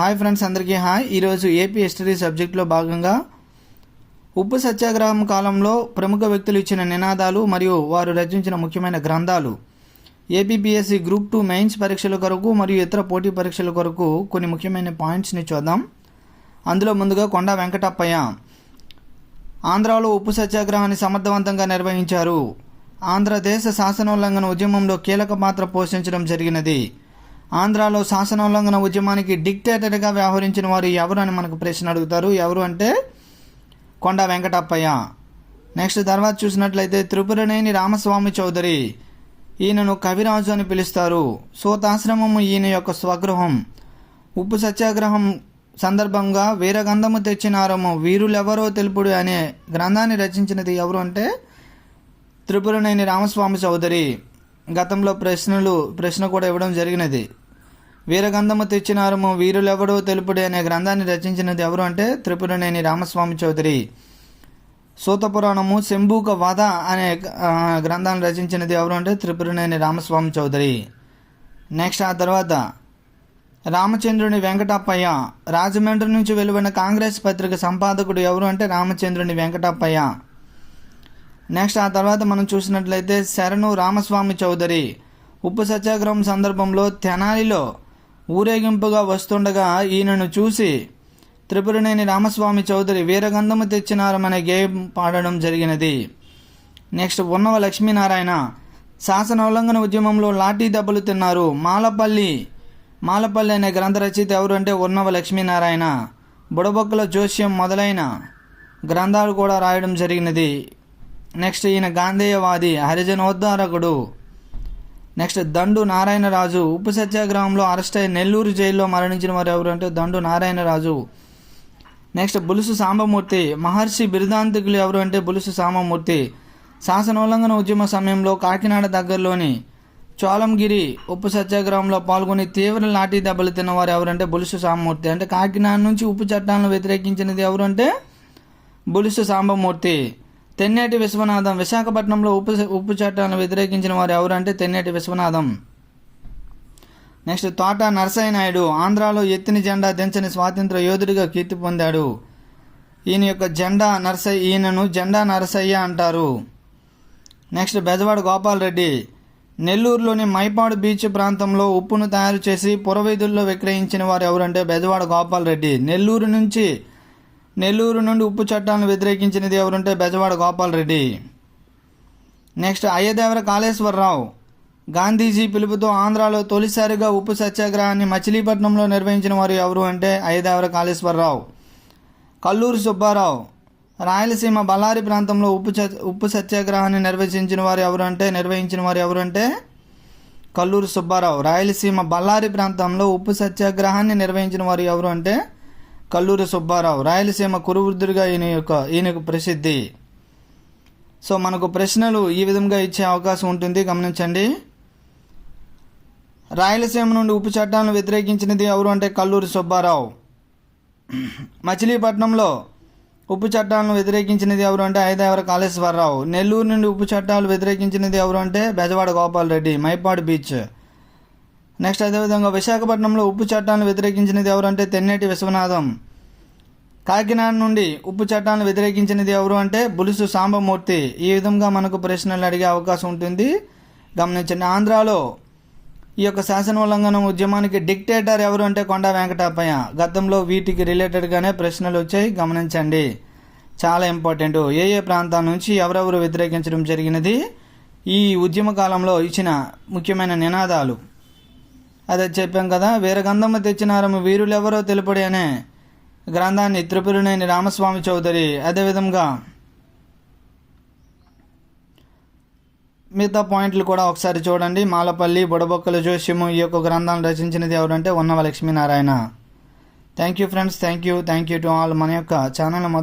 Hi friends అందరికీ hi. ఈరోజు AP history సబ్జెక్ట్లో భాగంగా ఉప్పు సత్యాగ్రహం కాలంలో ప్రముఖ వ్యక్తులు ఇచ్చిన నినాదాలు మరియు వారు రచించిన ముఖ్యమైన గ్రంథాలు. ఏపీపీఎస్సీ గ్రూప్ టూ మెయిన్స్ పరీక్షల కొరకు మరియు ఇతర పోటీ పరీక్షల కొరకు కొన్ని ముఖ్యమైన పాయింట్స్ని చూద్దాం. అందులో ముందుగా కొండ వెంకటప్పయ్య. ఆంధ్రాలో ఉప్పు సత్యాగ్రహాన్ని సమర్థవంతంగా నిర్వహించారు. ఆంధ్రదేశ శాసనోల్లంఘన ఉద్యమంలో కీలక పాత్ర పోషించడం జరిగినది. ఆంధ్రాలో శాసనోల్లంఘన ఉద్యమానికి డిక్టేటర్గా వ్యవహరించిన వారు ఎవరు అని మనకు ప్రశ్న అడుగుతారు. ఎవరు అంటే కొండ వెంకటప్పయ్య. నెక్స్ట్ తర్వాత చూసినట్లయితే త్రిపురనేని రామస్వామి చౌదరి. ఈయనను కవిరాజు అని పిలుస్తారు. సోతాశ్రమము ఈయన యొక్క స్వగృహం. ఉప్పు సత్యాగ్రహం సందర్భంగా వీరగంధము తెచ్చినారము వీరులెవరో తెలుపుడు అనే గ్రంథాన్ని రచించినది ఎవరు అంటే త్రిపురనేని రామస్వామి చౌదరి. గతంలో ప్రశ్నలు ప్రశ్న కూడా ఇవ్వడం జరిగినది. వీరగంధము తెచ్చినారము వీరులెవడో తెలుపుడు అనే గ్రంథాన్ని రచించినది ఎవరు అంటే త్రిపురనేని రామస్వామి చౌదరి. సూతపురాణము శంభూక వధ అనే గ్రంథాన్ని రచించినది ఎవరు అంటే త్రిపురనేని రామస్వామి చౌదరి. నెక్స్ట్ ఆ తర్వాత రామచంద్రుని వెంకటప్పయ్య రాజమండ్రి నుంచి వెలువడిన కాంగ్రెస్ పత్రిక సంపాదకుడు ఎవరు అంటే రామచంద్రుని వెంకటప్పయ్య. నెక్స్ట్ ఆ తర్వాత మనం చూసినట్లయితే శరణు రామస్వామి చౌదరి. ఉప్పు సత్యాగ్రహం సందర్భంలో తెనాలిలో ఊరేగింపుగా వస్తుండగా ఈయనను చూసి త్రిపురనేని రామస్వామి చౌదరి వీరగంధము తెచ్చినారమనే గేయం పాడడం జరిగినది. నెక్స్ట్ ఉన్నవ లక్ష్మీనారాయణ శాసన ఉల్లంఘన ఉద్యమంలో లాఠీ దెబ్బలు తిన్నారు. మాలపల్లి మాలపల్లి అనే గ్రంథ రచయిత ఎవరు అంటే ఉన్నవ లక్ష్మీనారాయణ. బుడబొక్కల జోస్యం మొదలైన గ్రంథాలు కూడా రాయడం జరిగినది. నెక్స్ట్ ఈయన గాంధేయవాది హరిజనోద్ధారకుడు. నెక్స్ట్ దండు నారాయణరాజు ఉప్పు సత్యాగ్రహంలో అరెస్ట్ అయి నెల్లూరు జైల్లో మరణించిన వారు ఎవరు అంటే దండు నారాయణరాజు. నెక్స్ట్ బులుసు సాంబమూర్తి మహర్షి బిరుదాంతికులు ఎవరు అంటే బులుసు సాంబమూర్తి. శాసనోల్లంఘన ఉద్యమ సమయంలో కాకినాడ దగ్గరలోని చోళంగిరి ఉప్పు సత్యాగ్రహంలో పాల్గొని తీవ్ర లాఠీ దెబ్బలు తిన్నవారు ఎవరంటే బులుసు సాంబమూర్తి. అంటే కాకినాడ నుంచి ఉప్పు చట్టాలను వ్యతిరేకించినది ఎవరు అంటే బులుసు సాంబమూర్తి. తెన్నేటి విశ్వనాథం. విశాఖపట్నంలో ఉప్పు ఉప్పు చట్టాలను వ్యతిరేకించిన వారు ఎవరంటే తెన్నేటి విశ్వనాథం. నెక్స్ట్ తోట నరసయ్య నాయుడు ఆంధ్రాలో ఎత్తిన జెండా దించని స్వాతంత్ర యోధుడిగా కీర్తి పొందాడు. ఈయన యొక్క జెండా నరసయ్య ఈయనను జెండా నరసయ్య అంటారు. నెక్స్ట్ బెజవాడ గోపాల్ రెడ్డి నెల్లూరులోని మైపాడు బీచ్ ప్రాంతంలో ఉప్పును తయారు చేసి పురవీధుల్లో విక్రయించిన వారు ఎవరంటే బెజవాడ గోపాల్ రెడ్డి నెల్లూరు నుంచి నెల్లూరు నుండి ఉప్పు చట్టాలను వ్యతిరేకించినది ఎవరంటే బెజవాడ గోపాలరెడ్డి. నెక్స్ట్ అయ్యదేవర కాళేశ్వరరావు. గాంధీజీ పిలుపుతో ఆంధ్రాలో తొలిసారిగా ఉప్పు సత్యాగ్రహాన్ని మచిలీపట్నంలో నిర్వహించిన వారు ఎవరు అంటే అయ్యదేవర కాళేశ్వరరావు. కల్లూరు సుబ్బారావు. రాయలసీమ బళ్ళారి ప్రాంతంలో ఉప్పు చ ఉప్పు సత్యాగ్రహాన్ని నిర్వహించిన వారు ఎవరు అంటే నిర్వహించిన వారు ఎవరు అంటే కల్లూరు సుబ్బారావు. రాయలసీమ బళ్ళారి ప్రాంతంలో ఉప్పు సత్యాగ్రహాన్ని నిర్వహించిన వారు ఎవరు అంటే కల్లూరి సుబ్బారావు రాయలసీమ కురువృద్ధుడిగా ఈయన యొక్క ఈయనకు ప్రసిద్ధి. సో మనకు ప్రశ్నలు ఈ విధంగా ఇచ్చే అవకాశం ఉంటుంది. గమనించండి. రాయలసీమ నుండి ఉప్పు చట్టాలను వ్యతిరేకించినది ఎవరు అంటే కల్లూరి సుబ్బారావు. మచిలీపట్నంలో ఉప్పు చట్టాలను వ్యతిరేకించినది ఎవరు అంటే ఐదేవర కాళేశ్వరరావు. నెల్లూరు నుండి ఉప్పు చట్టాలు వ్యతిరేకించినది ఎవరు అంటే బెజవాడ గోపాల్ రెడ్డి మైపాడు బీచ్. నెక్స్ట్ అదేవిధంగా విశాఖపట్నంలో ఉప్పు చట్టాన్ని వ్యతిరేకించినది ఎవరంటే తెన్నేటి విశ్వనాథం. కాకినాడ నుండి ఉప్పు చట్టాన్ని వ్యతిరేకించినది ఎవరు అంటే బులుసు సాంబమూర్తి. ఈ విధంగా మనకు ప్రశ్నలు అడిగే అవకాశం ఉంటుంది. గమనించండి ఆంధ్రాలో ఈ యొక్క శాసన ఉల్లంఘనం ఉద్యమానికి డిక్టేటర్ ఎవరు అంటే కొండ వెంకటప్పయ్య గతంలో వీటికి రిలేటెడ్గానే ప్రశ్నలు వచ్చాయి గమనించండి. చాలా ఇంపార్టెంట్ ఏ ఏ ప్రాంతాల నుంచి ఎవరెవరు వ్యతిరేకించడం జరిగినది? ఈ ఉద్యమ కాలంలో ఇచ్చిన ముఖ్యమైన నినాదాలు. అదే చెప్పాం కదా వీరగంధము తెచ్చినారము వీరులెవరో తెలుపడి అనే గ్రంథాన్ని త్రిపురనేని రామస్వామి చౌదరి అదేవిధంగా మిగతా పాయింట్లు కూడా ఒకసారి చూడండి. మాలపల్లి బుడబొక్కల జోష్యము ఈ యొక్క గ్రంథాలను రచించినది ఎవరంటే Unnava Lakshminarayana thank you friends thank you thank you to all మన యొక్క ఛానల్